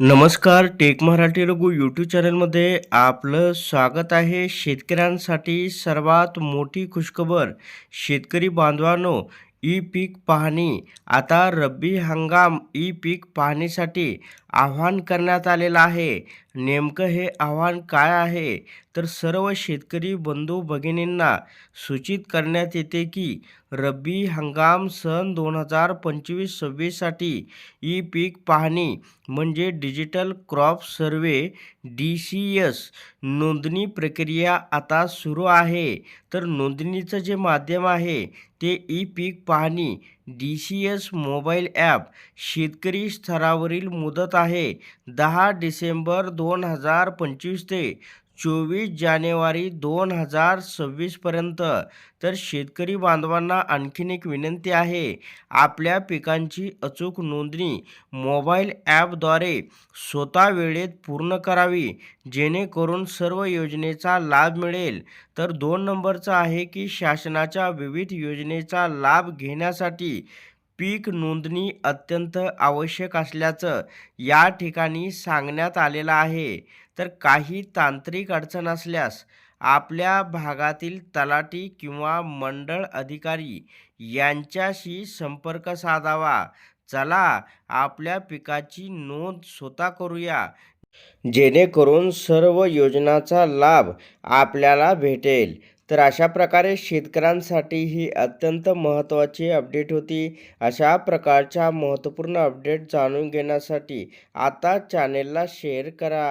नमस्कार take Marathi Raghu YouTube चॅनलमध्ये आपलं स्वागत आहे. शेतकऱ्यांसाठी सर्वात मोठी खुशखबर शेतकरी बांधवांनो ई पीक पाहणी. आता रब्बी हंगाम ई पीक पाहणीसाठी आव्हान करण्यात आलेलं आहे. नेमकं हे आव्हान काय आहे? तर सर्व शेतकरी बंधू भगिनींना सूचित करण्यात येते की रब्बी हंगाम सन दोन हजार पंचवीस सव्वीससाठी ई पीक पाहणी म्हणजे digital crop survey D C S नोंदणी प्रक्रिया आता सुरू आहे. तर नोंदणीचं जे माध्यम आहे ते ई पीक पाहणी D C S mobile app शेतकरी स्तरावरील मुदत आहे. दहा डिसेंबर दोन हजार पंचवीस ते चोवीस जानेवारी दोन हजार सव्वीसपर्यंत तर शेतकरी बांधवांना आणखीन एक विनंती आहे आपल्या पिकांची अचूक नोंदणी मोबाईल ॲपद्वारे स्वतः वेळेत पूर्ण करावी जेणेकरून सर्व योजनेचा लाभ मिळेल. तर दोन नंबरचं आहे की शासनाच्या विविध योजनेचा लाभ घेण्यासाठी पीक नोंदणी अत्यंत आवश्यक असल्याचं या ठिकाणी सांगण्यात आलेलं आहे. तर काही तांत्रिक अडचण असल्यास आपल्या भागातील तलाठी किंवा मंडळ अधिकारी यांच्याशी संपर्क साधावा. चला आपल्या पिकाची नोंद स्वतः करूया. जेणेकरून सर्व योजनाचा लाभ आपल्याला भेटेल. तर अशा प्रकारे शेतकऱ्यांसाठी ही अत्यंत महत्त्वाची अपडेट होती. अशा प्रकारच्या महत्त्वपूर्ण अपडेट जाणून घेण्यासाठी आता चॅनेलला शेअर करा.